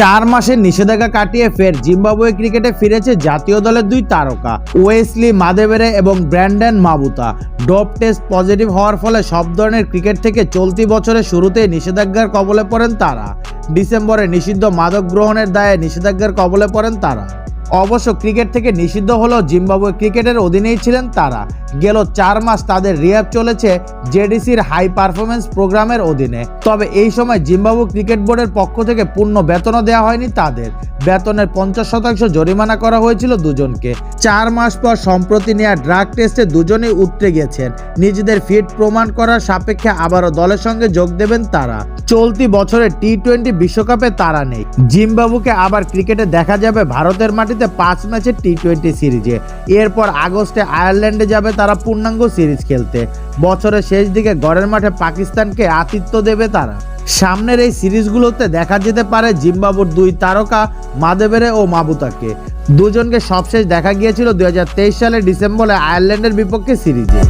চার মাসের নিষেধাজ্ঞা কাটিয়ে ফের জিম্বাবুয়ে ক্রিকেটে ফিরেছে জাতীয় দলের দুই তারকা, ওয়েসলি মাদেবেরে এবং Brandon Mavuta. Dope test positive হওয়ার ফলে সব ধরনের ক্রিকেট থেকে চলতি বছরের শুরুতেই নিষেধাজ্ঞার কবলে পড়েন তারা। ডিসেম্বরে নিষিদ্ধ মাদক গ্রহণের দায়ে নিষেধাজ্ঞার কবলে পড়েন তারা। অবশ্য ক্রিকেট থেকে নিষিদ্ধ হলেও জিম্বাবুয়ে ক্রিকেটের অধীনেই ছিলেন তারা। গেল চার মাস তাদের রিহ্যাব চলেছে জেডিসির হাই পারফরমেন্স প্রোগ্রামের অধীনে। তবে এই সময় জিম্বাবু ক্রিকেট বোর্ডের পক্ষ থেকে পূর্ণ বেতনও দেওয়া হয়নি তাদের। বেতনের পঞ্চাশ শতাংশ জরিমানা করা হয়েছিল দুজনকে। চার মাস পর সম্প্রতি নেয়া ড্রাগ টেস্টে দুজনেই উতরে গেছেন। নিজেদের ফিট প্রমাণ করার সাপেক্ষে আবারও দলের সঙ্গে যোগ দেবেন তারা। চলতি বছরে টি টোয়েন্টি বিশ্বকাপে তারা নেই। জিম্বাবুকে আবার ক্রিকেটে দেখা যাবে ভারতের মাটিতে পাঁচ ম্যাচের টি টোয়েন্টি সিরিজে। এরপর আগস্টে আয়ারল্যান্ডে যাবে তারা পূর্ণাঙ্গ সিরিজ খেলতে। বছরের শেষ দিকে ঘরের মাঠে পাকিস্তানকে আতিথ্য দেবে তারা। সামনের এই সিরিজগুলোতে দেখা যেতে পারে জিম্বাবুর দুই তারকা মাদেবেরে ও মাবুতাকে। দুজনকে সবশেষ দেখা গিয়েছিল দু হাজার তেইশ সালের ডিসেম্বরে আয়ারল্যান্ডের বিপক্ষে সিরিজে।